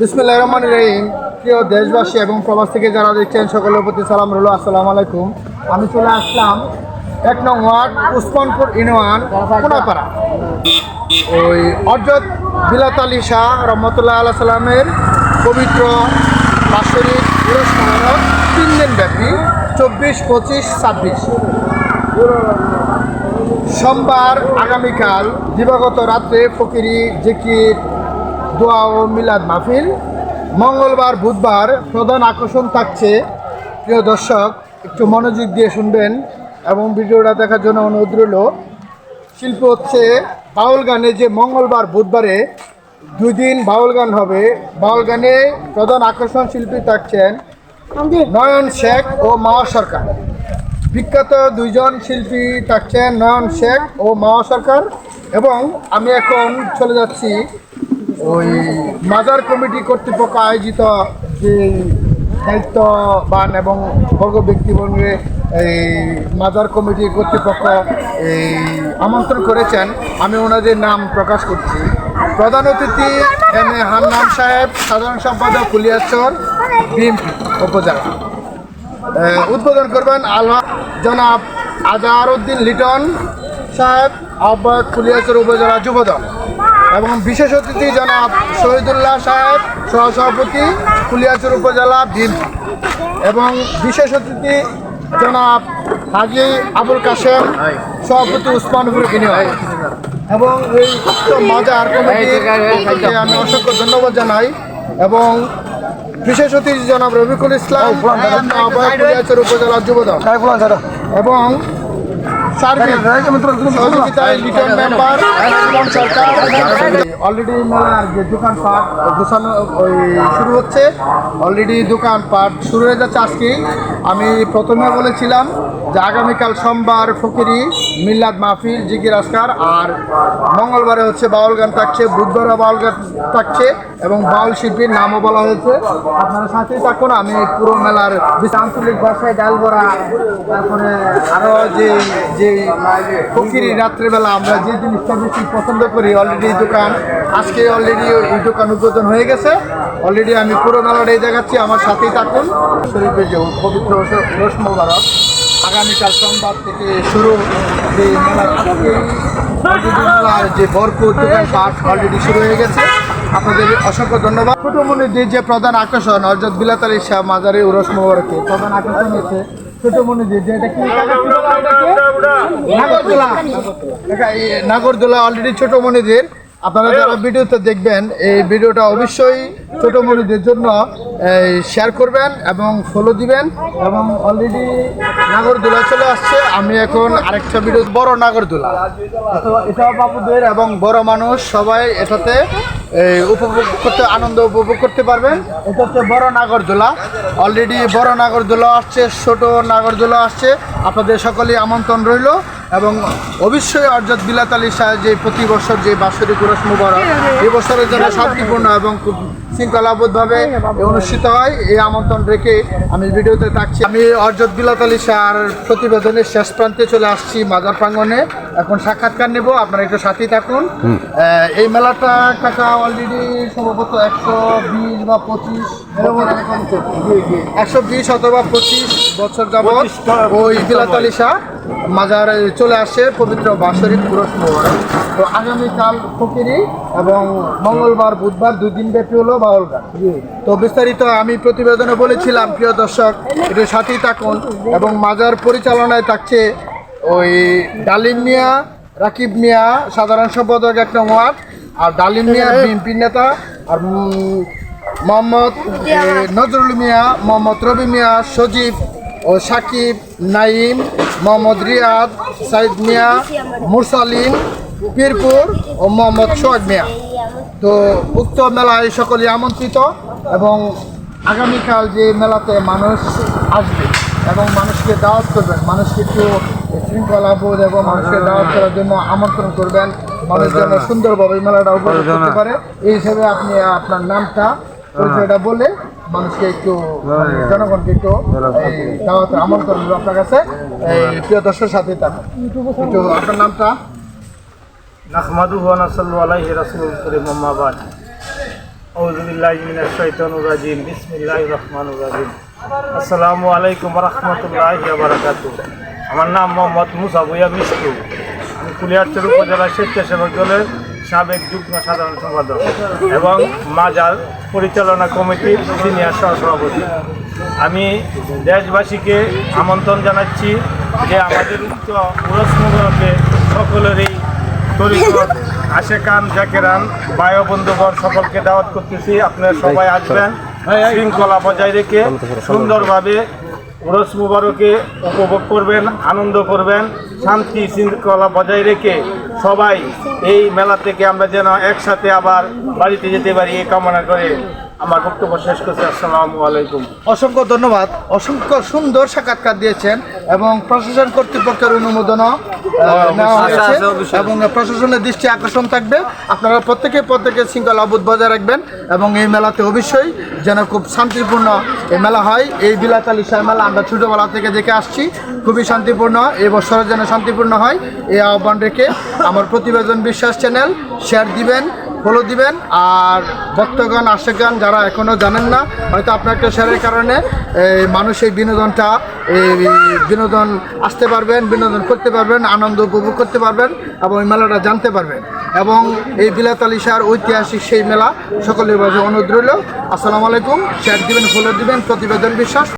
বিসমুল্লাহ রহমান রহিম। প্রিয় দেশবাসী এবং প্রবাস থেকে যারা দেখছেন, সকলের প্রতি সালাম রইল, আসসালামু আলাইকুম। আমি চলে আসলাম এক নং ওয়ার্ড, উসমানপুর ইউনিয়ন, কোনাপাড়া। ওই অর্জত বিলাত আলী শাহ রহমতুল্লাহ আল্লাহ সাল্লামের পবিত্র বাৎসরিক পুরস্কার তিন দিন ব্যাপী চব্বিশ, পঁচিশ, ছাব্বিশ। সোমবার আগামীকাল দিবাগত রাত্রে ফকিরি জিকির দোয়া ও মিলাদ মাহফিল। মঙ্গলবার বুধবার প্রধান আকর্ষণ থাকছে। প্রিয় দর্শক একটু মনোযোগ দিয়ে শুনবেন এবং ভিডিওটা দেখার জন্য অনুরোধ রইল। শিল্প হচ্ছে বাউল গানে যে মঙ্গলবার বুধবারে দুই দিন বাউল গান হবে। বাউল গানে প্রধান আকর্ষণ শিল্পী থাকছেন নয়ন শেখ ও মাওয়া সরকার। বিখ্যাত দুইজন শিল্পী থাকছেন নয়ন শেখ ও মাওয়া সরকার। এবং আমি এখন চলে যাচ্ছি ওই মাজার কমিটি কর্তৃপক্ষ আয়োজিত যে দায়িত্ববান এবং বর্গ ব্যক্তিবর্গে এই মাজার কমিটি কর্তৃপক্ষ এই আমন্ত্রণ করেছেন, আমি ওনাদের নাম প্রকাশ করছি। প্রধান অতিথি এম এ হান্নান সাহেব, সাধারণ সম্পাদক কুলিয়াচর বিএমপি উপজেলা। উদ্বোধন করবেন আলহা জনাব আজহার উদ্দিন লিটন সাহেব, আহ্বায়ক কুলিয়াচর উপজেলা যুবদল। এবং বিশেষ অতিথি জনাব শহীদুল্লাহ সাহেব সহসভাপতি কুলিয়াচর উপজেলা বিএনপি এবং বিশেষ অতিথি জনাব হাজি আবুল কাশেম সভাপতি ইউনিয়ন এবং এই মাজার কমিটিকে আমি অসংখ্য ধন্যবাদ জানাই। এবং বিশেষ অতিথি জনাব রবিকুল ইসলাম উপজেলা যুবদল। এবং অলরেডি মেলার যে দোকানপাট গোছানো ওই শুরু হচ্ছে। অলরেডি দোকানপাট শুরু হয়ে যাচ্ছে আজকে। আমি প্রথমে বলেছিলাম যে আগামীকাল সোমবার ফকিরি মিল্লাদ মাহফিল, জিকির আসকার, আর মঙ্গলবারে হচ্ছে বাউল গান থাকছে বুধবারে বাউল গান থাকছে এবং বাউল শিল্পীর নামও বলা হয়েছে। আপনারা সাথেই থাকুন, আমি পুরো মেলার আঞ্চলিক ভাষায় ডাল বড়া তারপরে আরও যে যে ফকিরি রাত্রেবেলা আমরা যে জিনিসটা বেশি পছন্দ করি অলরেডি দোকান, আজকে অলরেডি এই দোকান উদ্বোধন হয়ে গেছে। অলরেডি আমি পুরো মেলাটাই দেখাচ্ছি আমার সাথেই থাকুন। শরীফের যে পবিত্র রোশ মোবারক আগামীকাল সোমবার থেকে শুরু যে মেলার যে ভরপুর দোকানপাট অলরেডি শুরু হয়ে গেছে। আপনাদের অসংখ্য ধন্যবাদ। ছোটমণিদের যে প্রধান আকর্ষণ অর্থাৎ বিলাত আলী শাহ মাজারে উরস মোবারকে প্রধান আকর্ষণ হচ্ছে ছোটমণিদের যে এটা কি? নাগরদোলা। নাগরদোলা। অলরেডি ছোটমণিদের। আপনারা যারা ভিডিওতে দেখবেন এই ভিডিওটা অবশ্যই ছোটমণিদের জন্য শেয়ার করবেন এবং ফলো দিবেন এবং অলরেডি নাগরদোলা চলে আসছে। আমি এখন আরেকটা ভিডিও বড় নাগরদোলা। এটা- এটাও বাবুদের এবং বড় মানুষ সবাই এটাতে এই, উপভোগ করতে আনন্দ উপভোগ করতে পারবেন। এটা হচ্ছে বড় নাগরদোলা। অলরেডি বড় নাগরদোলা আসছে ছোট নাগরদোলা আসছে। আপনাদের সকলেই আমন্ত্রণ রইল। এবং অবশ্যই অর্জাত বিলাত আলী শাহ যে প্রতি বছর যে বাৎসরিক পুরস মুবারক বছরের জন্য শান্তিপূর্ণ এবং খুব শৃঙ্খলাবোধভাবে অনুষ্ঠিত হয়। এই আমন্ত্রণ রেখে আমি ভিডিওতে থাকছি। আমি অর্জত বিলাত আলী শাহর প্রতিবেদনের শেষ প্রান্তে চলে আসছি মাজার প্রাঙ্গনে এখন সাক্ষাৎকার নেব আপনারা একটু সাথেই থাকুন। এই মেলাটা টাকা অলরেডি সম্ভবত একশো বিশ বা পঁচিশ একশো বিশ অথবা পঁচিশ বছর যাবৎ ওই বিলাত আলী শাহ মাজারে চলে আসে পবিত্র বাৎসরিক পুরস তো আগামীকাল ফকিরি এবং মঙ্গলবার বুধবার দুই দিন ব্যাপী হলো বাউল গান। তো বিস্তারিত আমি প্রতিবেদনে বলেছিলাম প্রিয় দর্শক একটু সাথেই থাকুন এবং মাজার পরিচালনায় থাকছে ওই ডালিম মিয়া রাকিব মিয়া সাধারণ সম্পাদক এক নং ওয়ার্ড আর ডালিম মিয়া বিএনপি নেতা আর মোহাম্মদ নজরুল মিয়া মোহাম্মদ রবি মিয়া সজীব ও সাকিব নাইম মোহাম্মদ রিয়াদ সাইদ মিয়া মুরসালিন পীরপুর ও মোহাম্মদ সোহাগ মিয়া। তো উক্ত মেলায় সকলে আমন্ত্রিত এবং আগামীকাল যে মেলাতে মানুষ আসবে এবং মানুষকে দাওয়াত করবেন মানুষকে একটু শৃঙ্খলা বোধ এবং মানুষকে দাওয়াত করার জন্য আমন্ত্রণ করবেন। মানুষ যেন সুন্দরভাবে মেলাটা উপভোগ করতে পারে। এই হিসেবে আপনি আপনার নামটা পরিচয়টা বলে মানুষকে একটু জনগণকে একটু এই দাওয়াতের আমন্ত্রণ আপনার কাছে। এই প্রিয় দর্শকের সাথে থাকুন। একটু আপনার নামটা? নাহমাদুহু ওয়া নাসাল্লু আলাইহি রাসূলুল কারীম আম্মা বাদ। আউযুবিল্লাহি মিনাশ শাইতানির রাজিম। বিসমিল্লাহির রহমানির রহিম। আসসালামু আলাইকুম ওয়া রাহমাতুল্লাহি ওয়া বারাকাতুহু। আমার নাম মোহাম্মদ মুসা ভুইয়া মিষ্টু। আমি কুলিয়ারচর উপজেলা স্বেচ্ছাসেবক দলের সাবেক যুগ্ম সাধারণ সম্পাদক এবং মাজার পরিচালনা কমিটির সিনিয়র সহসভাপতি। আমি দেশবাসীকে আমন্ত্রণ জানাচ্ছি যে আমাদের উচ্চ উরসমগ্রকে সকলেরই তরিকত আশেকান জাকেরান বায়ু বন্ধুবর সকলকে দাওয়াত করতেছি। আপনারা সবাই আসবেন। শৃঙ্খলা বজায় রেখে সুন্দরভাবে উরস মুবারকে উপভোগ করবেন, আনন্দ করবেন, শান্তি শৃঙ্খলা বজায় রেখে সবাই এই মেলা থেকে আমরা যেন একসাথে আবার বাড়িতে যেতে পারি এই কামনা করে আমার বক্তব্য শেষ করছি। আসসালামু আলাইকুম। অসংখ্য ধন্যবাদ। অসংখ্য সুন্দর সাক্ষাৎকার দিয়েছেন এবং প্রশাসন কর্তৃপক্ষের অনুমোদনও নেওয়া হয়েছে এবং প্রশাসনের দৃষ্টি আকর্ষণ থাকবে। আপনারা প্রত্যেকে প্রত্যেকের শৃঙ্খলা অবুধ বজায় রাখবেন এবং এই মেলাতে অবশ্যই যেন খুব শান্তিপূর্ণ এই মেলা হয়। এই বিলাতালি সাহ মেলা আমরা ছোটোবেলা থেকে দেখে আসছি। খুবই শান্তিপূর্ণ এই বছরে যেন শান্তিপূর্ণ হয়। এই আহ্বান রেখে আমার প্রতিবেদন বিশ্বাস চ্যানেল শেয়ার দিবেন। ফলো দিবেন। আর ভক্তগণ আশেগান যারা এখনও জানেন না, হয়তো আপনার একটা শেয়ারের কারণে মানুষ এই বিনোদনটা, এই বিনোদন আসতে পারবেন, বিনোদন করতে পারবেন, আনন্দ উপভোগ করতে পারবেন এবং এই মেলাটা জানতে পারবেন। এবং এই বিলাত আলী শাহর ঐতিহাসিক সেই মেলা সকলের মাঝে অনুরোধ রইল। আসসালামু আলাইকুম। শেয়ার দিবেন ফলো দিবেন, প্রতিবেদন বিশ্বাস।